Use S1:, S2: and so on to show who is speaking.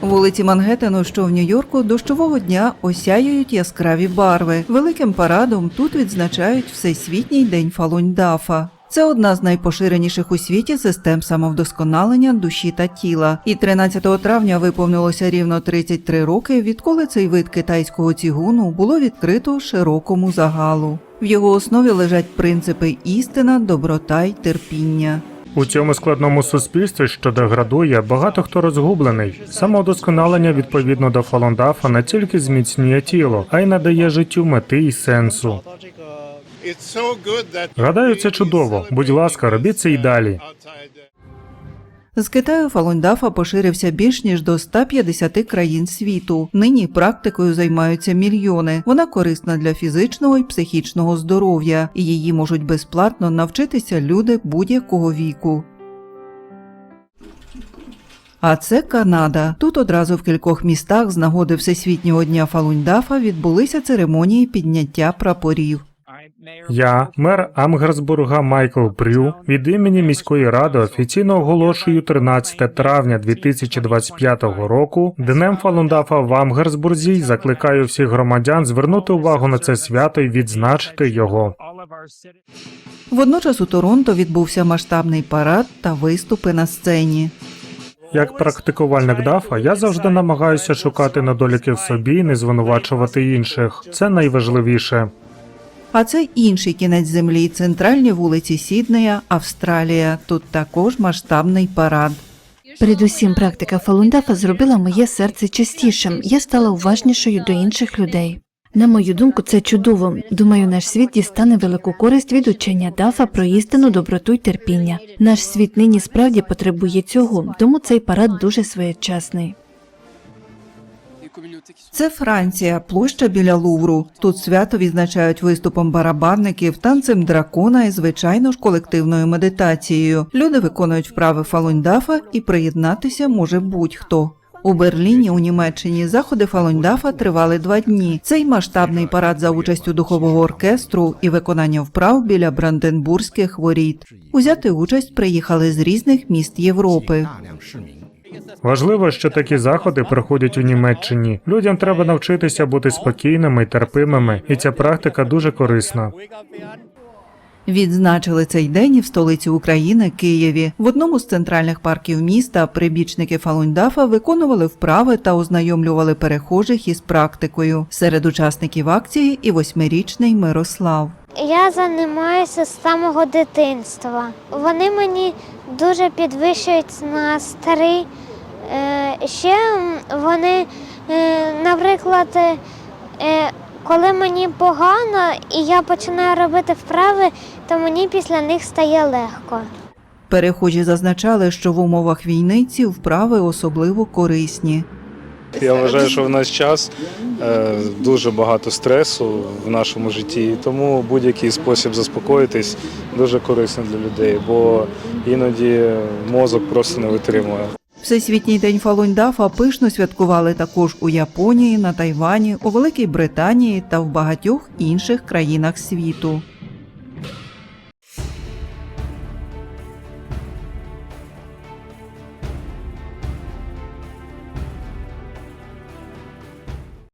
S1: Вулиці Мангеттену, що в Нью-Йорку, дощового дня осяюють яскраві барви. Великим парадом тут відзначають Всесвітній день Фалунь-Дафа. Це одна з найпоширеніших у світі систем самовдосконалення душі та тіла. І 13 травня виповнилося рівно 33 роки, відколи цей вид китайського цігуну було відкрито широкому загалу. В його основі лежать принципи істина, доброта й терпіння.
S2: У цьому складному суспільстві, що деградує, багато хто розгублений. Самовдосконалення відповідно до Фалондафа не тільки зміцнює тіло, а й надає життю мети і сенсу. Гадаю, це чудово. Будь ласка, робіть це й далі.
S1: З Китаю Фалунь-Дафа поширився більш ніж до 150 країн світу. Нині практикою займаються мільйони. Вона корисна для фізичного і психічного здоров'я, і її можуть безплатно навчитися люди будь-якого віку. А це Канада. Тут одразу в кількох містах з нагоди Всесвітнього дня Фалунь-Дафа відбулися церемонії підняття прапорів.
S2: Я, мер Амгерсбурга Майкл Брю, від імені міської ради офіційно оголошую 13 травня 2025 року днем Фалундафа в Амгерсбурзі і закликаю всіх громадян звернути увагу на це свято і відзначити його.
S1: Водночас у Торонто відбувся масштабний парад та виступи на сцені.
S2: Як практикувальник дафа, я завжди намагаюся шукати недоліки в собі і не звинувачувати інших. Це найважливіше.
S1: А це інший кінець землі, центральні вулиці Сіднея, Австралія. Тут також масштабний парад.
S3: Передусім, практика Фалундафа зробила моє серце чистішим. Я стала уважнішою до інших людей. На мою думку, це чудово. Думаю, наш світ дістане велику користь від учення дафа про істину, доброту й терпіння. Наш світ нині справді потребує цього, тому цей парад дуже своєчасний.
S1: Це Франція, площа біля Лувру. Тут свято відзначають виступом барабанників, танцем дракона і, звичайно ж, колективною медитацією. Люди виконують вправи Фалуньдафа і приєднатися може будь-хто. У Берліні у Німеччині заходи Фалуньдафа тривали два дні. Цей масштабний парад за участю духового оркестру і виконання вправ біля Бранденбурзьких воріт. Узяти участь приїхали з різних міст Європи.
S2: Важливо, що такі заходи проходять у Німеччині. Людям треба навчитися бути спокійними і терпимими, і ця практика дуже корисна.
S1: Відзначили цей день і в столиці України Києві. В одному з центральних парків міста прибічники Фалуньдафа виконували вправи та ознайомлювали перехожих із практикою. Серед учасників акції і восьмирічний Мирослав.
S4: Я займаюся з самого дитинства. Вони мені дуже підвищують настрій. Е, Ще вони, е, наприклад, е, коли мені погано і я починаю робити вправи, то мені після них стає легко.
S1: Перехожі зазначали, що в умовах війни ці вправи особливо корисні.
S5: Я вважаю, що в наш час е, дуже багато стресу в нашому житті, тому будь-який спосіб заспокоїтись дуже корисний для людей, бо іноді мозок просто не витримує.
S1: Всесвітній день Фалуньдафа пишно святкували також у Японії, на Тайвані, у Великій Британії та в багатьох інших країнах світу.